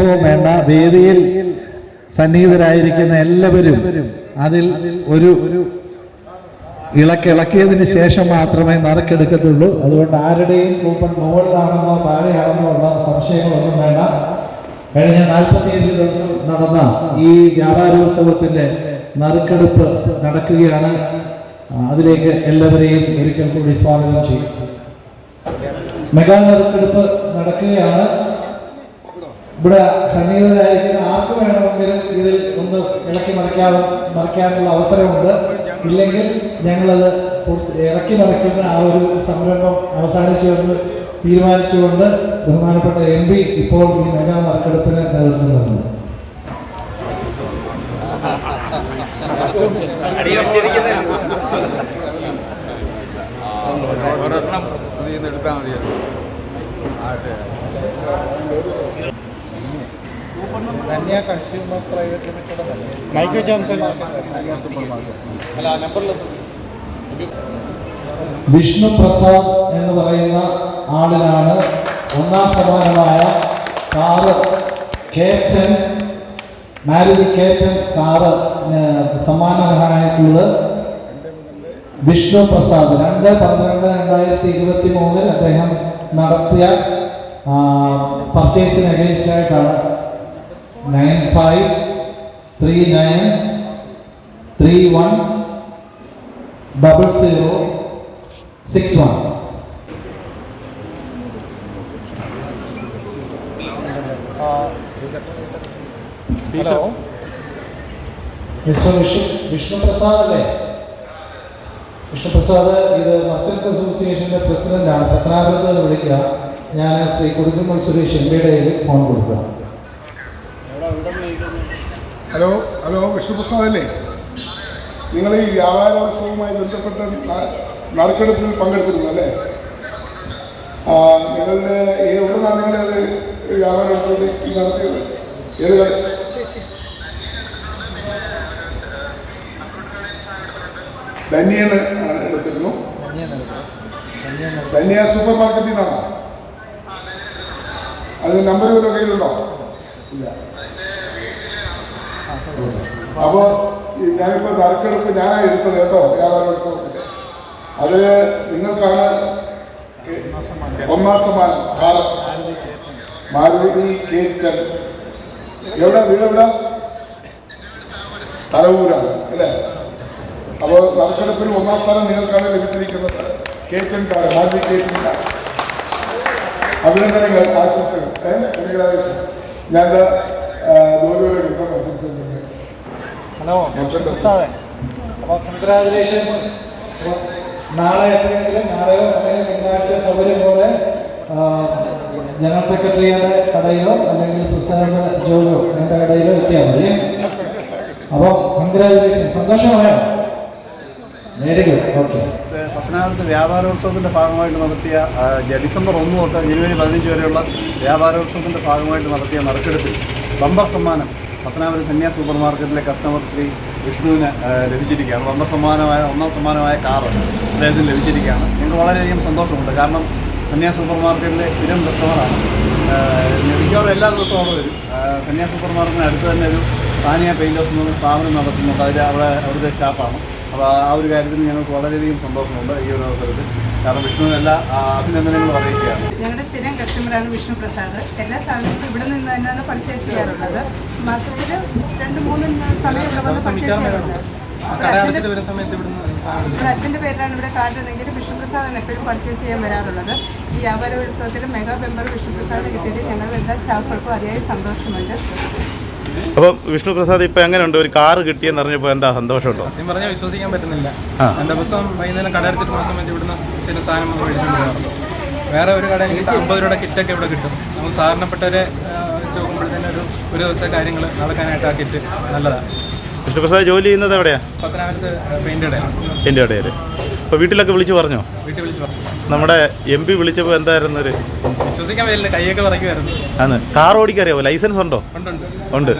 വേണ്ട. വേദിയിൽ സന്നിഹിതരായിരിക്കുന്ന എല്ലാവരും അതിൽ ഒരു ഇളക്കിളക്കിയതിന് ശേഷം മാത്രമേ നറുക്കെടുക്കത്തുള്ളൂ. അതുകൊണ്ട് ആരുടെയും കൂപ്പൺ മുകളിലാണെന്നോ താഴെയാണെന്നോ ഉള്ള സംശയങ്ങളൊന്നും വേണ്ട. കഴിഞ്ഞ നാൽപ്പത്തിയഞ്ച് ദിവസം നടന്ന ഈ വ്യാപാരോത്സവത്തിന്റെ നറുക്കെടുപ്പ് നടക്കുകയാണ്. അതിലേക്ക് എല്ലാവരെയും ഒരിക്കൽ കൂടി സ്വാഗതം ചെയ്യും. മെഗാ നറുക്കെടുപ്പ് നടക്കുകയാണ്. ഇവിടെ സന്നിഹിതരായിരിക്കുന്ന ആർക്ക് വേണമെങ്കിലും ഇതിൽ ഒന്ന് ഇളക്കി മറിക്കാൻ മറിക്കാനുള്ള അവസരമുണ്ട്. ഇല്ലെങ്കിൽ ഞങ്ങളത് ഇളക്കി മറിക്കുന്ന ആ ഒരു സംരംഭം അവസാനിച്ചുവെന്ന് തീരുമാനിച്ചുകൊണ്ട് ബഹുമാനപ്പെട്ട എം പി ഇപ്പോൾ ഈ മെഗാ നറുക്കെടുപ്പിന് നേതൃത്വം നൽകുന്നു. ഒരെണ്ണം എടുത്താൽ മതിയല്ലോ Dhanya consumers private limited mic അല്ല നമ്പറിൽ വിഷ്ണു പ്രസാദ് എന്ന് പറയുന്ന ആളിനാണ് ഒന്നാം സമാനമായ കാറ് കേറ്റൻ മാരുതി കേറ്റൻ കാറ് സമ്മാനമായിട്ടുള്ളത് വിഷ്ണു പ്രസാദ്. രണ്ട് പന്ത്രണ്ട് രണ്ടായിരത്തി ഇരുപത്തി മൂന്നിൽ അദ്ദേഹം നടത്തിയ പർച്ചേസിന് അഗേൻസ്റ്റ് ആയിട്ടാണ് nine five three nine three one double zero six one hello mister Vishnu Vishnu Prasad അല്ലേ വിഷ്ണു പ്രസാദ് ഇത് മർച്ചൻസ് അസോസിയേഷന്റെ പ്രസിഡന്റാണ്. പത്തനാപുരത്ത് വിളിക്കുക. ഞാൻ ശ്രീ കൊടുക്കുമ്പോൾ സുരേഷ് എം പിയുടെ ഫോൺ കൊടുക്കുക. ഹലോ ഹലോ വിഷ്ണുപ്രസാദ് അല്ലേ? നിങ്ങൾ ഈ വ്യാപാരോത്സവവുമായി ബന്ധപ്പെട്ട നറുക്കെടുപ്പിൽ പങ്കെടുത്തിരുന്നു അല്ലേ? നിങ്ങളുടെ ഈ എവിടെ നിന്നാണ് നിങ്ങളത് വ്യാപാരോത്സവത്തിൽ നടത്തിയത്? ഏത് കട? ധന്യന് എടുത്തിരുന്നു. ധന്യ സൂപ്പർ മാർക്കറ്റിൽ നിന്നാണോ? അതിന് നമ്പർ വല്ല കയ്യിലുണ്ടോ? ഇല്ല. അപ്പോൾ ഞാനിപ്പോൾ നറുക്കെടുപ്പ് ഞാനാണ് എടുത്തത് കേട്ടോ വ്യാപാരോത്സവത്തിന്റെ അതിൽ നിങ്ങൾക്കാണ് ഒന്നാം സമ്മാനം കാലം. മാരുതി കേറ്റൻ. എവിടെ വീട് എവിടെ? തലവൂരാണ് അല്ലേ? അപ്പോൾ നറുക്കെടുപ്പിൽ ഒന്നാം സ്ഥാനം നിങ്ങൾക്കാണ് ലഭിച്ചിരിക്കുന്നത്. കേറ്റൻ കാർ മാരുതി കേറ്റൻ കാർ അഭിനന്ദനങ്ങൾ ആശംസകൾ. ഏഹ് ഞാൻ മത്സരിച്ചിട്ടുണ്ട് ഹലോ അപ്പോൾ കൺഗ്രാജുലേഷൻസ് നാളെ എപ്പോഴെങ്കിലും നാളെയോ അല്ലെങ്കിൽ തിങ്കളാഴ്ച സൗകര്യം പോലെ ജനറൽ സെക്രട്ടറിയുടെ കടയിലോ അല്ലെങ്കിൽ പ്രസിഡന്റ് ജോലിയോ എന്റെ കടയിലോ എത്തിയാൽ മതി. അപ്പോൾ കൺഗ്രാജുലേഷൻ സന്തോഷമായോ? വെരി ഗുഡ് ഓക്കെ പത്തനാപുരത്ത് വ്യാപാരോത്സവത്തിന്റെ ഭാഗമായിട്ട് നടത്തിയ ഡിസംബർ ഒന്ന് തൊട്ട് ജനുവരി പതിനഞ്ച് വരെയുള്ള വ്യാപാരോത്സവത്തിന്റെ ഭാഗമായിട്ട് നടത്തിയ നറുക്കെടുപ്പിൽ ബമ്പർ സമ്മാനം പത്തനാപുരം കന്യാ സൂപ്പർ മാർക്കറ്റിലെ കസ്റ്റമർ ശ്രീ വിഷ്ണുവിന് ലഭിച്ചിരിക്കുകയാണ്. ബമ്പർ സമ്മാനമായ ഒന്നാം സമ്മാനമായ കാറ് അദ്ദേഹത്തിന് ലഭിച്ചിരിക്കുകയാണ്. ഞങ്ങൾക്ക് വളരെയധികം സന്തോഷമുണ്ട്. കാരണം കന്യാ സൂപ്പർ മാർക്കറ്റിലെ സ്ഥിരം കസ്റ്റമറാണ് മിക്കവാറും എല്ലാ ദിവസവും അവിടെ വരും. കന്യാ സൂപ്പർ മാർക്കറ്റിന് അടുത്ത് തന്നെ ഒരു സാനിയ പെയിന്റേഴ്സ് എന്ന് സ്ഥാപനം നടത്തുന്നുണ്ട്. അതിൽ അവിടെ അവിടുത്തെ സ്റ്റാഫാണ്. അപ്പോൾ ആ ഒരു കാര്യത്തിൽ ഞങ്ങൾക്ക് വളരെയധികം സന്തോഷമുണ്ട് ഈ ഒരു അവസരത്തിൽ. കാരണം വിഷ്ണുവിന് എല്ലാ അഭിനന്ദനങ്ങളും അറിയിക്കുകയാണ്. ഞങ്ങളുടെ സ്ഥിരം കസ്റ്റമറാണ് വിഷ്ണു പ്രസാദ് എല്ലാ സാധനങ്ങളും ഇവിടെ നിന്ന് തന്നെയാണ് പർച്ചേസ് ചെയ്യാറുള്ളത്. മാസത്തിൽ രണ്ട് മൂന്ന് സമയം ഇവിടെ വന്ന് പർച്ചേസ് ചെയ്യാറുണ്ട്. അച്ഛന്റെ ഇവിടെ അച്ഛന്റെ പേരിലാണ് ഇവിടെ കാട്ടുന്നെങ്കിൽ വിഷ്ണു പ്രസാദാണ് എപ്പോഴും പർച്ചേസ് ചെയ്യാൻ വരാറുള്ളത്. ഈ വ്യാപാര ഉത്സവത്തിൽ മെഗാ മെമ്പർ വിഷ്ണു പ്രസാദ് കിട്ടിയത് ഞങ്ങളുടെ എല്ലാ സ്റ്റാഫുകൾക്കും അതിയായ സന്തോഷമുണ്ട്. അപ്പം വിഷ്ണു പ്രസാദ് ഇപ്പൊ എങ്ങനെയുണ്ട്? ഒരു കാറ് കിട്ടിയെന്ന് അറിഞ്ഞപ്പോൾ എന്താ സന്തോഷമുണ്ടോ? സത്യം പറഞ്ഞാൽ വിശ്വസിക്കാൻ പറ്റുന്നില്ല. ദിവസം വൈകുന്നേരം കട അടച്ചിട്ട് പോകുന്ന സമയത്ത് ഇവിടുന്ന് ചില സാധനം മേടിച്ചിട്ടുണ്ടായിരുന്നു വേറെ ഒരു കട എനിക്ക് അമ്പത് രൂപയുടെ കിറ്റൊക്കെ ഇവിടെ കിട്ടും. നമ്മൾ സാധാരണപ്പെട്ടവരെ വെച്ച് നോക്കുമ്പോഴത്തേനും ഒരു ഒരു ദിവസത്തെ കാര്യങ്ങൾ നടക്കാനായിട്ട് ആ കിറ്റ് നല്ലതാണ്. വിഷ്ണു പ്രസാദ് ജോലി ചെയ്യുന്നത് എവിടെയാ? പത്തനാപുരത്ത് പെയിന്റ് കടയാണ്. എന്റെ ഇടയിൽ അപ്പോൾ വീട്ടിലൊക്കെ വിളിച്ചു പറഞ്ഞോ? വീട്ടിൽ വിളിച്ച് പറഞ്ഞു. നമ്മുടെ എം പി വിളിച്ചപ്പോൾ എന്തായിരുന്നു ഒരു വിശ്വസിക്കാൻ പറ്റില്ല കൈയൊക്കെ പറയുമായിരുന്നു ആണ്. കാർ ഓടിക്കറിയാവോ ലൈസൻസ് ഉണ്ടോ. ഉണ്ട്.